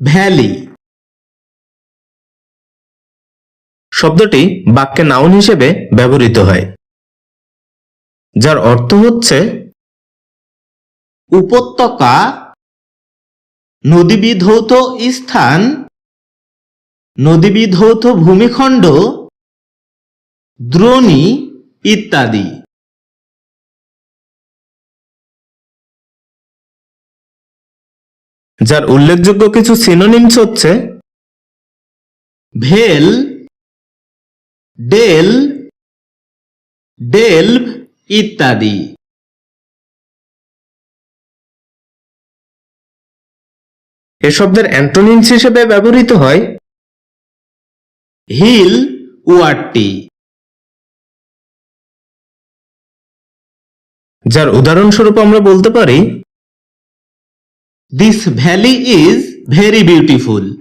Valley. শব্দটি বাক্যে noun হিসেবে ব্যবহৃত হয়, যার অর্থ হচ্ছে উপত্যকা, নদীবিধৌত স্থান, নদীবিধৌত ভূমিখণ্ড, দ্রোণী ইত্যাদি। যার উল্লেখযোগ্য কিছু সিনোনিমস হচ্ছে ভেল, ডেল ডেলভ ইত্যাদি। এ শব্দের অ্যান্টোনিমস হিসেবে ব্যবহৃত হয় হিল ওয়ার্ডটি যার উদাহরণস্বরূপ আমরা বলতে পারি This valley is very beautiful.